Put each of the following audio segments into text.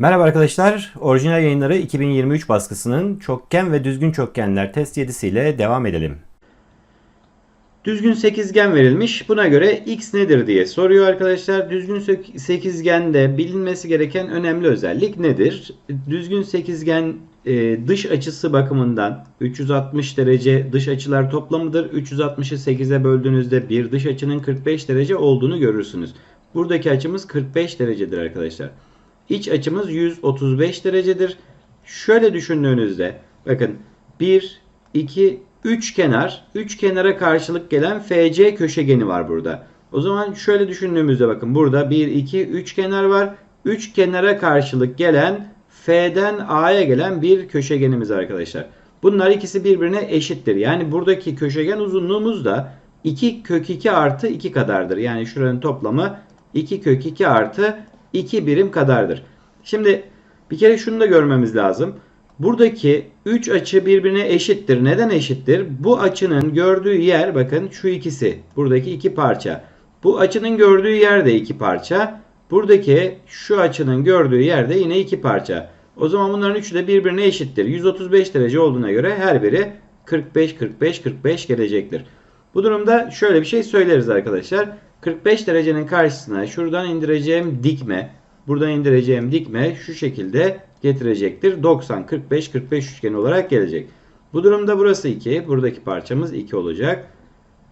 Merhaba arkadaşlar. Orijinal yayınları 2023 baskısının çokgen ve düzgün çokgenler test 7'si ile devam edelim. Düzgün sekizgen verilmiş. Buna göre x nedir diye soruyor arkadaşlar. Düzgün sek- sekizgende bilinmesi gereken önemli özellik nedir? Düzgün sekizgen e, dış açısı bakımından 360 derece dış açılar toplamıdır. 360'ı 8'e böldüğünüzde bir dış açının 45 derece olduğunu görürsünüz. Buradaki açımız 45 derecedir arkadaşlar. İç açımız 135 derecedir. Şöyle düşündüğünüzde bakın 1, 2, 3 kenar, 3 kenara karşılık gelen FC köşegeni var burada. O zaman şöyle düşündüğümüzde bakın burada 1, 2, 3 kenar var. 3 kenara karşılık gelen F'den A'ya gelen bir köşegenimiz arkadaşlar. Bunlar ikisi birbirine eşittir. Yani buradaki köşegen uzunluğumuz da 2 kök 2 artı 2 kadardır. Yani şuranın toplamı 2 kök 2 artı 2 birim kadardır. Şimdi bir kere şunu da görmemiz lazım. Buradaki 3 açı birbirine eşittir. Neden eşittir? Bu açının gördüğü yer bakın şu ikisi. Buradaki iki parça. Bu açının gördüğü yer de iki parça. Buradaki şu açının gördüğü yer de yine iki parça. O zaman bunların üçü de birbirine eşittir. 135 derece olduğuna göre her biri 45 45 45 gelecektir. Bu durumda şöyle bir şey söyleriz arkadaşlar. 45 derecenin karşısına şuradan indireceğim dikme, buradan indireceğim dikme şu şekilde getirecektir. 90 45 45 üçgen olarak gelecek. Bu durumda burası 2, buradaki parçamız 2 olacak.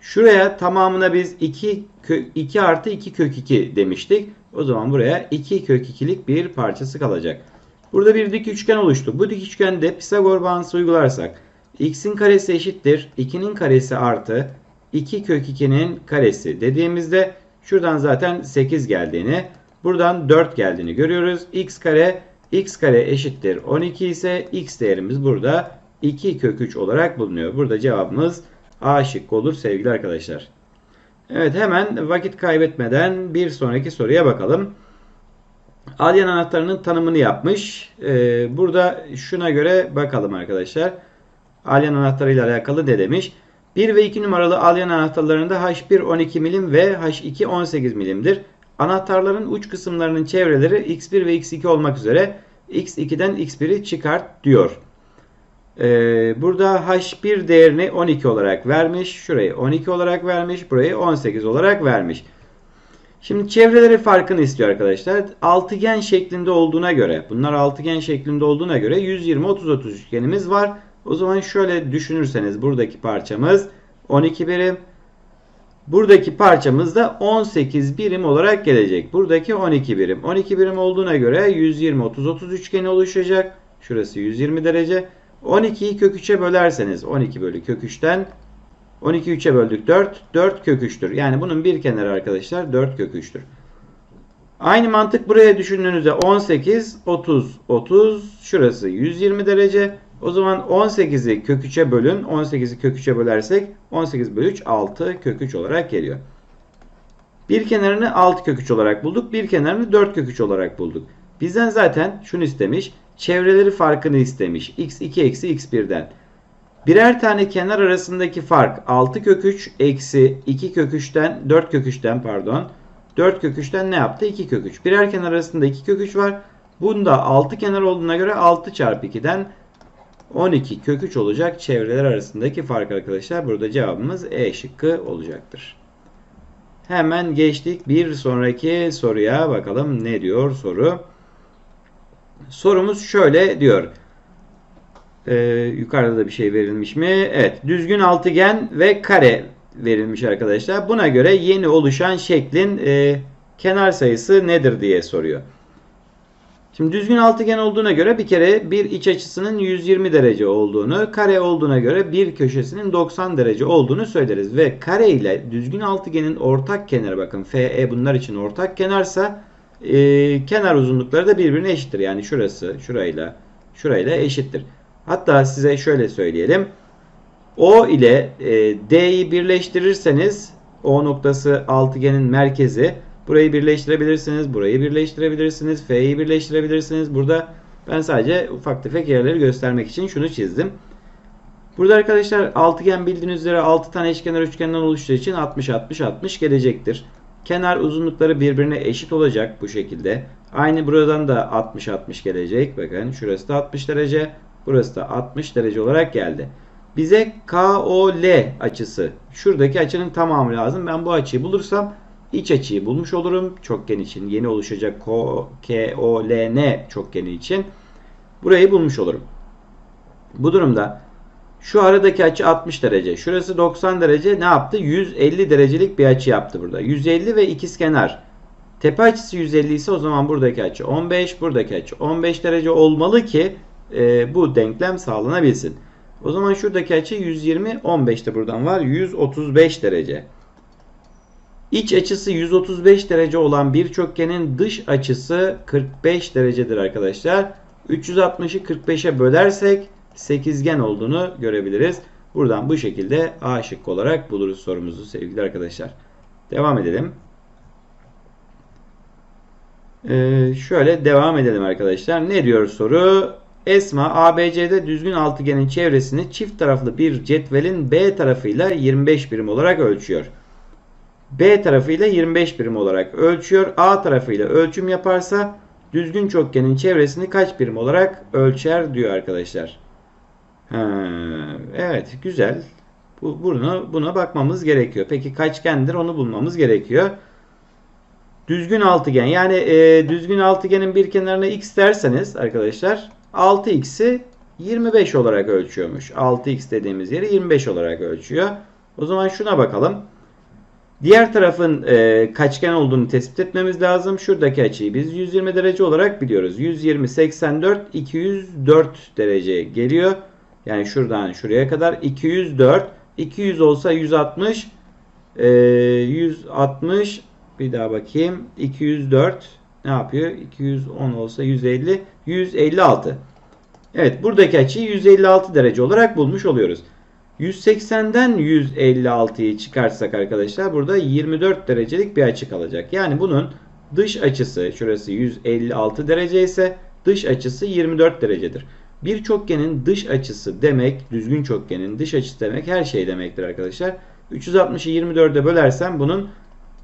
Şuraya tamamına biz 2 kö, 2 artı 2 kök 2 demiştik. O zaman buraya 2 kök 2'lik bir parçası kalacak. Burada bir dik üçgen oluştu. Bu dik üçgende Pisagor bağıntısı uygularsak x'in karesi eşittir 2'nin karesi artı 2 kök 2'nin karesi dediğimizde şuradan zaten 8 geldiğini buradan 4 geldiğini görüyoruz. x kare x kare eşittir 12 ise x değerimiz burada 2 kök 3 olarak bulunuyor. Burada cevabımız A şıkkı olur sevgili arkadaşlar. Evet hemen vakit kaybetmeden bir sonraki soruya bakalım. Alien anahtarının tanımını yapmış. Ee, burada şuna göre bakalım arkadaşlar. Alien anahtarıyla alakalı ne demiş? 1 ve 2 numaralı alien anahtarlarında H1 12 milim ve H2 18 milimdir. Anahtarların uç kısımlarının çevreleri X1 ve X2 olmak üzere X2'den X1'i çıkart diyor. Ee, burada H1 değerini 12 olarak vermiş. Şurayı 12 olarak vermiş. Burayı 18 olarak vermiş. Şimdi çevreleri farkını istiyor arkadaşlar. Altıgen şeklinde olduğuna göre, bunlar altıgen şeklinde olduğuna göre 120 30 30 üçgenimiz var. O zaman şöyle düşünürseniz buradaki parçamız 12 birim. Buradaki parçamız da 18 birim olarak gelecek. Buradaki 12 birim. 12 birim olduğuna göre 120 30 30 üçgeni oluşacak. Şurası 120 derece. 12'yi kök 3'e bölerseniz 12 bölü kök 3'ten 12 3'e böldük 4. 4 kök 3'tür. Yani bunun bir kenarı arkadaşlar 4 kök 3'tür. Aynı mantık buraya düşündüğünüzde 18, 30, 30. Şurası 120 derece. O zaman 18'i kök 3'e bölün. 18'i kök 3'e bölersek 18 bölü 3 6 kök 3 olarak geliyor. Bir kenarını 6 kök 3 olarak bulduk. Bir kenarını 4 kök 3 olarak bulduk. Bizden zaten şunu istemiş. Çevreleri farkını istemiş. x2 eksi x1'den. Birer tane kenar arasındaki fark 6 kök 3 eksi 2 kök 3'ten 4 kök 3'ten pardon. 4 kök 3'ten ne yaptı? 2 kök 3. Birer kenar arasında 2 kök 3 var. Bunda 6 kenar olduğuna göre 6 çarpı 2'den 12 kök 3 olacak çevreler arasındaki fark arkadaşlar. Burada cevabımız E şıkkı olacaktır. Hemen geçtik bir sonraki soruya bakalım ne diyor soru. Sorumuz şöyle diyor. Ee, yukarıda da bir şey verilmiş mi? Evet. Düzgün altıgen ve kare verilmiş arkadaşlar. Buna göre yeni oluşan şeklin e, kenar sayısı nedir diye soruyor. Şimdi düzgün altıgen olduğuna göre bir kere bir iç açısının 120 derece olduğunu, kare olduğuna göre bir köşesinin 90 derece olduğunu söyleriz. Ve kare ile düzgün altıgenin ortak kenarı bakın FE bunlar için ortak kenarsa e, kenar uzunlukları da birbirine eşittir. Yani şurası şurayla şurayla eşittir. Hatta size şöyle söyleyelim. O ile e, D'yi birleştirirseniz O noktası altıgenin merkezi. Burayı birleştirebilirsiniz. Burayı birleştirebilirsiniz. F'yi birleştirebilirsiniz. Burada ben sadece ufak tefek yerleri göstermek için şunu çizdim. Burada arkadaşlar altıgen bildiğiniz üzere 6 tane eşkenar üçgenden oluştuğu için 60 60 60 gelecektir. Kenar uzunlukları birbirine eşit olacak bu şekilde. Aynı buradan da 60-60 gelecek. Bakın şurası da 60 derece. Burası da 60 derece olarak geldi. Bize KOL açısı. Şuradaki açının tamamı lazım. Ben bu açıyı bulursam iç açıyı bulmuş olurum. Çokgen için yeni oluşacak KOLN çokgeni için burayı bulmuş olurum. Bu durumda şu aradaki açı 60 derece. Şurası 90 derece ne yaptı? 150 derecelik bir açı yaptı burada. 150 ve ikizkenar. Tepe açısı 150 ise o zaman buradaki açı 15, buradaki açı 15 derece olmalı ki e, bu denklem sağlanabilsin. O zaman şuradaki açı 120, 15 de buradan var. 135 derece. İç açısı 135 derece olan bir çokgenin dış açısı 45 derecedir arkadaşlar. 360'ı 45'e bölersek sekizgen olduğunu görebiliriz. Buradan bu şekilde A şıkkı olarak buluruz sorumuzu sevgili arkadaşlar. Devam edelim. Ee, şöyle devam edelim arkadaşlar. Ne diyor soru? Esma ABC'de düzgün altıgenin çevresini çift taraflı bir cetvelin B tarafıyla 25 birim olarak ölçüyor. B tarafıyla 25 birim olarak ölçüyor. A tarafıyla ölçüm yaparsa düzgün çokgenin çevresini kaç birim olarak ölçer diyor arkadaşlar. Ha, evet güzel. Bu, bunu, buna bakmamız gerekiyor. Peki kaçgendir onu bulmamız gerekiyor. Düzgün altıgen yani e, düzgün altıgenin bir kenarına x derseniz arkadaşlar 6x'i 25 olarak ölçüyormuş. 6x dediğimiz yeri 25 olarak ölçüyor. O zaman şuna bakalım. Diğer tarafın e, kaçgen olduğunu tespit etmemiz lazım. Şuradaki açıyı biz 120 derece olarak biliyoruz. 120, 84, 204 derece geliyor. Yani şuradan şuraya kadar 204. 200 olsa 160. E, 160 bir daha bakayım. 204 ne yapıyor? 210 olsa 150. 156. Evet buradaki açıyı 156 derece olarak bulmuş oluyoruz. 180'den 156'yı çıkarsak arkadaşlar burada 24 derecelik bir açı kalacak. Yani bunun dış açısı şurası 156 derece ise dış açısı 24 derecedir. Bir çokgenin dış açısı demek, düzgün çokgenin dış açısı demek her şey demektir arkadaşlar. 360'ı 24'e bölersem bunun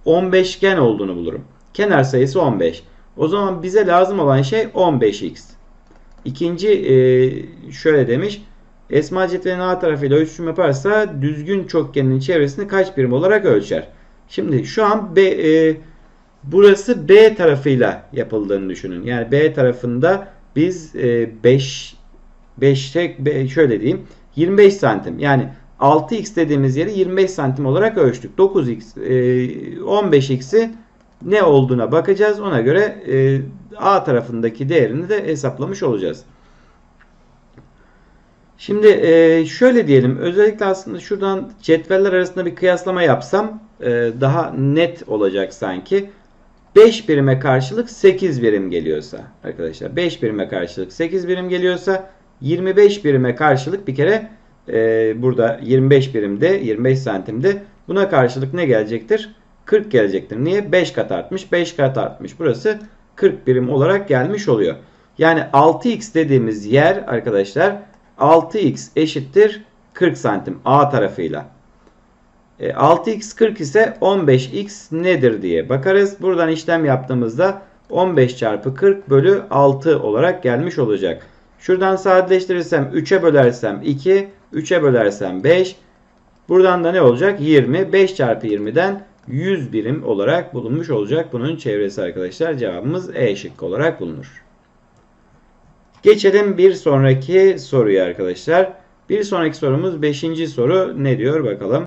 15gen olduğunu bulurum. Kenar sayısı 15. O zaman bize lazım olan şey 15x. İkinci şöyle demiş. Esma cetvelin A tarafıyla ölçüm yaparsa düzgün çokgenin çevresini kaç birim olarak ölçer? Şimdi şu an B, e, burası B tarafıyla yapıldığını düşünün. Yani B tarafında biz e, 5 5 tek şöyle diyeyim 25 santim yani 6x dediğimiz yeri 25 santim olarak ölçtük. 9x e, 15x'i ne olduğuna bakacağız. Ona göre e, A tarafındaki değerini de hesaplamış olacağız. Şimdi e, şöyle diyelim. Özellikle aslında şuradan cetveller arasında bir kıyaslama yapsam e, daha net olacak sanki. 5 birime karşılık 8 birim geliyorsa arkadaşlar 5 birime karşılık 8 birim geliyorsa 25 birime karşılık bir kere e, burada 25 birimde 25 santimde buna karşılık ne gelecektir? 40 gelecektir. Niye? 5 kat artmış 5 kat artmış. Burası 40 birim olarak gelmiş oluyor. Yani 6x dediğimiz yer arkadaşlar 6x eşittir 40 santim A tarafıyla. E, 6x 40 ise 15x nedir diye bakarız. Buradan işlem yaptığımızda 15 çarpı 40 bölü 6 olarak gelmiş olacak. Şuradan sadeleştirirsem 3'e bölersem 2, 3'e bölersem 5. Buradan da ne olacak? 20. 5 çarpı 20'den 100 birim olarak bulunmuş olacak. Bunun çevresi arkadaşlar. Cevabımız E şıkkı olarak bulunur. Geçelim bir sonraki soruya arkadaşlar. Bir sonraki sorumuz 5. soru ne diyor bakalım.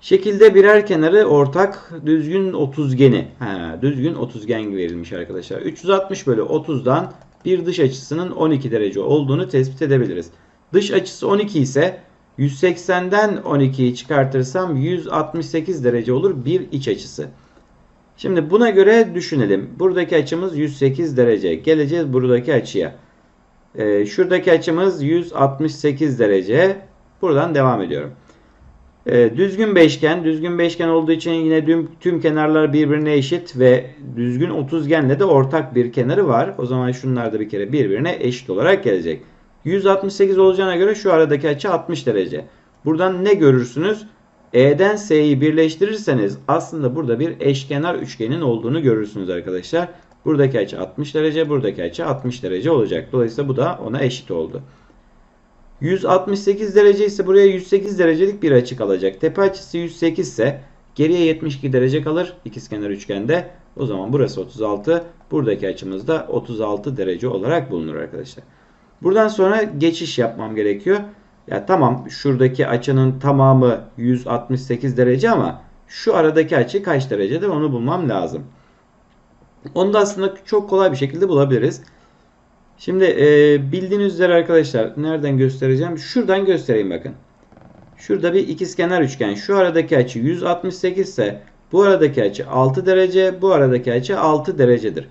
Şekilde birer kenarı ortak düzgün otuzgeni. Ha, düzgün otuzgen verilmiş arkadaşlar. 360 bölü 30'dan bir dış açısının 12 derece olduğunu tespit edebiliriz. Dış açısı 12 ise 180'den 12'yi çıkartırsam 168 derece olur bir iç açısı. Şimdi buna göre düşünelim. Buradaki açımız 108 derece. Geleceğiz buradaki açıya. Ee, şuradaki açımız 168 derece. Buradan devam ediyorum. Ee, düzgün beşgen. Düzgün beşgen olduğu için yine tüm, tüm kenarlar birbirine eşit ve düzgün otuzgenle de ortak bir kenarı var. O zaman şunlar da bir kere birbirine eşit olarak gelecek. 168 olacağına göre şu aradaki açı 60 derece. Buradan ne görürsünüz? E'den S'yi birleştirirseniz aslında burada bir eşkenar üçgenin olduğunu görürsünüz arkadaşlar. Buradaki açı 60 derece, buradaki açı 60 derece olacak. Dolayısıyla bu da ona eşit oldu. 168 derece ise buraya 108 derecelik bir açı kalacak. Tepe açısı 108 ise geriye 72 derece kalır ikizkenar üçgende. O zaman burası 36, buradaki açımız da 36 derece olarak bulunur arkadaşlar. Buradan sonra geçiş yapmam gerekiyor. Ya tamam şuradaki açının tamamı 168 derece ama şu aradaki açı kaç derecedir onu bulmam lazım. Onu da aslında çok kolay bir şekilde bulabiliriz. Şimdi e, bildiğiniz üzere arkadaşlar nereden göstereceğim? Şuradan göstereyim bakın. Şurada bir ikizkenar üçgen. Şu aradaki açı 168 ise bu aradaki açı 6 derece, bu aradaki açı 6 derecedir.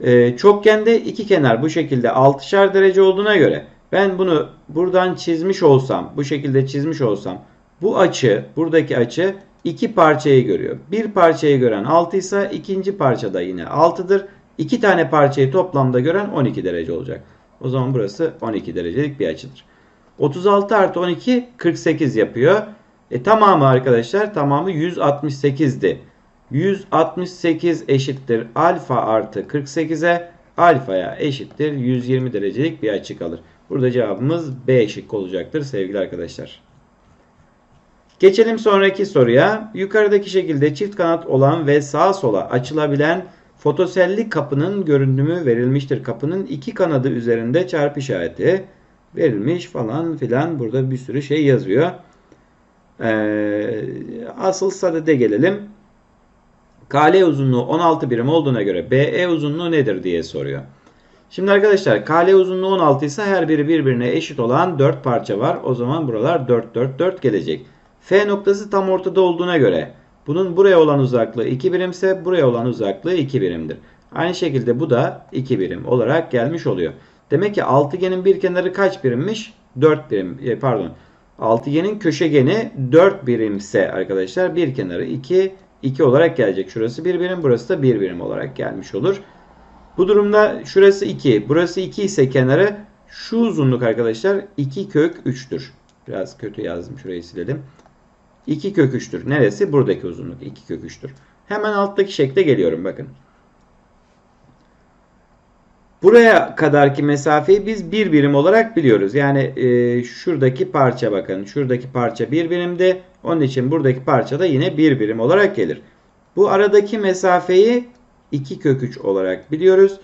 E, çokgende iki kenar bu şekilde 6'şar derece olduğuna göre ben bunu buradan çizmiş olsam, bu şekilde çizmiş olsam bu açı, buradaki açı iki parçayı görüyor. Bir parçayı gören 6 ise ikinci parçada yine 6'dır. İki tane parçayı toplamda gören 12 derece olacak. O zaman burası 12 derecelik bir açıdır. 36 artı 12 48 yapıyor. E, tamamı arkadaşlar tamamı 168'di. 168 eşittir alfa artı 48'e alfaya eşittir 120 derecelik bir açı kalır. Burada cevabımız B şıkkı olacaktır sevgili arkadaşlar. Geçelim sonraki soruya. Yukarıdaki şekilde çift kanat olan ve sağa sola açılabilen fotoselli kapının görünümü verilmiştir. Kapının iki kanadı üzerinde çarpı işareti verilmiş falan filan. Burada bir sürü şey yazıyor. Ee, asıl sadede gelelim. KL uzunluğu 16 birim olduğuna göre BE uzunluğu nedir diye soruyor. Şimdi arkadaşlar KL uzunluğu 16 ise her biri birbirine eşit olan 4 parça var. O zaman buralar 4 4 4 gelecek. F noktası tam ortada olduğuna göre bunun buraya olan uzaklığı 2 birimse buraya olan uzaklığı 2 birimdir. Aynı şekilde bu da 2 birim olarak gelmiş oluyor. Demek ki altıgenin bir kenarı kaç birimmiş? 4 birim. E, pardon. Altıgenin köşegeni 4 birimse arkadaşlar bir kenarı 2 2 olarak gelecek. Şurası 1 birim, burası da 1 birim olarak gelmiş olur. Bu durumda şurası 2, burası 2 ise kenarı şu uzunluk arkadaşlar 2 kök 3'tür. Biraz kötü yazdım şurayı silelim. 2 kök 3'tür. Neresi? Buradaki uzunluk 2 kök 3'tür. Hemen alttaki şekle geliyorum bakın. Buraya kadarki mesafeyi biz bir birim olarak biliyoruz. Yani e, şuradaki parça bakın. Şuradaki parça bir birimde. Onun için buradaki parça da yine bir birim olarak gelir. Bu aradaki mesafeyi 2 kök 3 olarak biliyoruz.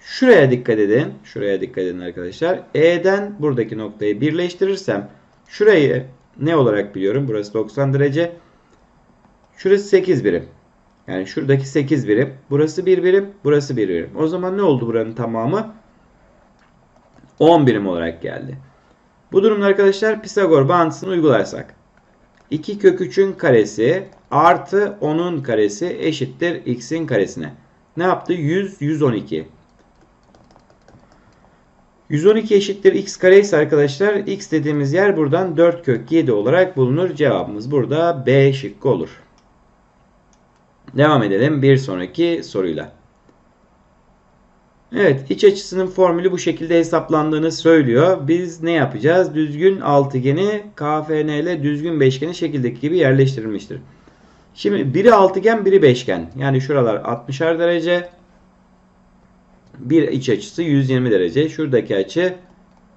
Şuraya dikkat edin. Şuraya dikkat edin arkadaşlar. E'den buradaki noktayı birleştirirsem şurayı ne olarak biliyorum? Burası 90 derece. Şurası 8 birim. Yani şuradaki 8 birim. Burası 1 birim. Burası 1 birim. O zaman ne oldu buranın tamamı? 10 birim olarak geldi. Bu durumda arkadaşlar Pisagor bağıntısını uygularsak. 2 kök 3'ün karesi artı 10'un karesi eşittir x'in karesine. Ne yaptı? 100, 112. 112 eşittir x kare ise arkadaşlar x dediğimiz yer buradan 4 kök 7 olarak bulunur. Cevabımız burada B şıkkı olur. Devam edelim bir sonraki soruyla. Evet iç açısının formülü bu şekilde hesaplandığını söylüyor. Biz ne yapacağız? Düzgün altıgeni KFN ile düzgün beşgeni şekildeki gibi yerleştirilmiştir. Şimdi biri altıgen biri beşgen. Yani şuralar 60'ar derece. Bir iç açısı 120 derece. Şuradaki açı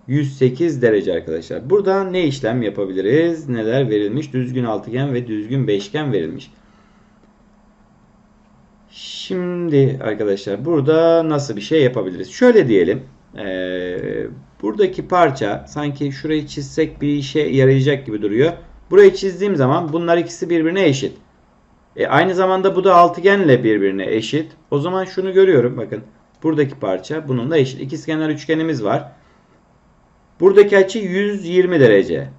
108 derece arkadaşlar. Burada ne işlem yapabiliriz? Neler verilmiş? Düzgün altıgen ve düzgün beşgen verilmiş. Şimdi arkadaşlar burada nasıl bir şey yapabiliriz? Şöyle diyelim. Ee, buradaki parça sanki şurayı çizsek bir işe yarayacak gibi duruyor. Burayı çizdiğim zaman bunlar ikisi birbirine eşit. E, aynı zamanda bu da altıgenle birbirine eşit. O zaman şunu görüyorum bakın. Buradaki parça bununla eşit. İkizkenar üçgenimiz var. Buradaki açı 120 derece.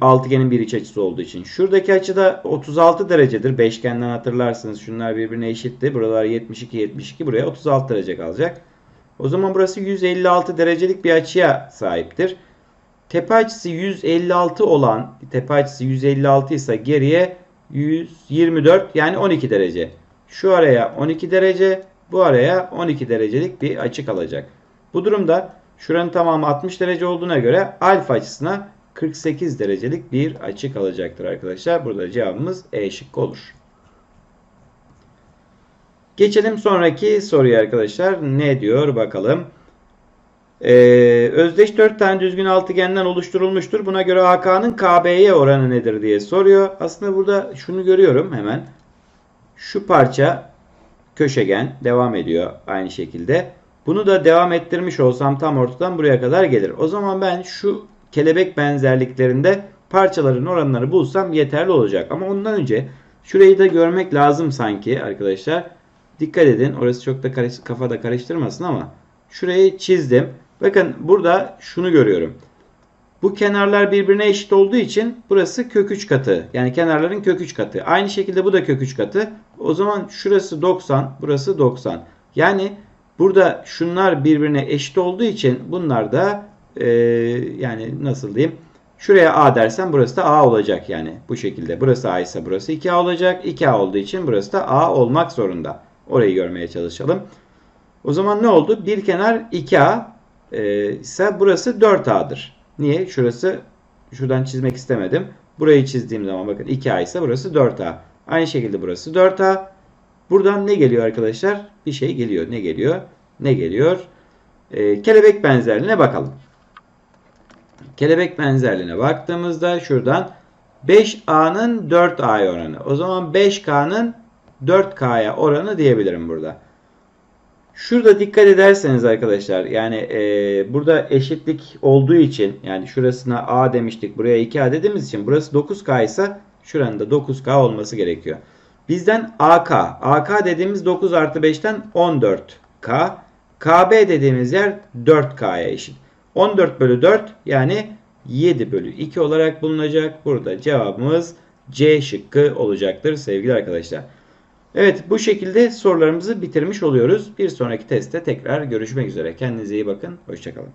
Altıgenin bir iç açısı olduğu için. Şuradaki açı da 36 derecedir. Beşgenden hatırlarsınız. Şunlar birbirine eşitti. Buralar 72 72. Buraya 36 derece kalacak. O zaman burası 156 derecelik bir açıya sahiptir. Tepe açısı 156 olan tepe açısı 156 ise geriye 124 yani 12 derece. Şu araya 12 derece, bu araya 12 derecelik bir açı kalacak. Bu durumda şuranın tamamı 60 derece olduğuna göre alfa açısına 48 derecelik bir açı kalacaktır arkadaşlar. Burada cevabımız E şıkkı olur. Geçelim sonraki soruya arkadaşlar. Ne diyor bakalım. Ee, özdeş 4 tane düzgün altıgenden oluşturulmuştur. Buna göre AK'nın KB'ye oranı nedir diye soruyor. Aslında burada şunu görüyorum hemen. Şu parça köşegen devam ediyor aynı şekilde. Bunu da devam ettirmiş olsam tam ortadan buraya kadar gelir. O zaman ben şu kelebek benzerliklerinde parçaların oranları bulsam yeterli olacak. Ama ondan önce şurayı da görmek lazım sanki arkadaşlar. Dikkat edin. Orası çok da karış, kafada karıştırmasın ama şurayı çizdim. Bakın burada şunu görüyorum. Bu kenarlar birbirine eşit olduğu için burası kök 3 katı. Yani kenarların kök 3 katı. Aynı şekilde bu da kök 3 katı. O zaman şurası 90, burası 90. Yani burada şunlar birbirine eşit olduğu için bunlar da e, yani nasıl diyeyim? Şuraya A dersen burası da A olacak yani bu şekilde. Burası A ise burası 2A olacak. 2A olduğu için burası da A olmak zorunda. Orayı görmeye çalışalım. O zaman ne oldu? Bir kenar 2A e, ise burası 4A'dır. Niye? Şurası şuradan çizmek istemedim. Burayı çizdiğim zaman bakın 2A ise burası 4A. Aynı şekilde burası 4A. Buradan ne geliyor arkadaşlar? Bir şey geliyor. Ne geliyor? Ne geliyor? E, kelebek benzerliğine bakalım. Kelebek benzerliğine baktığımızda şuradan 5A'nın 4A'ya oranı. O zaman 5K'nın 4K'ya oranı diyebilirim burada. Şurada dikkat ederseniz arkadaşlar yani e, burada eşitlik olduğu için yani şurasına A demiştik buraya 2A dediğimiz için burası 9K ise şuranın da 9K olması gerekiyor. Bizden AK. AK dediğimiz 9 artı 5'ten 14K. KB dediğimiz yer 4K'ya eşit. 14 bölü 4 yani 7 bölü 2 olarak bulunacak. Burada cevabımız C şıkkı olacaktır sevgili arkadaşlar. Evet bu şekilde sorularımızı bitirmiş oluyoruz. Bir sonraki testte tekrar görüşmek üzere. Kendinize iyi bakın. Hoşçakalın.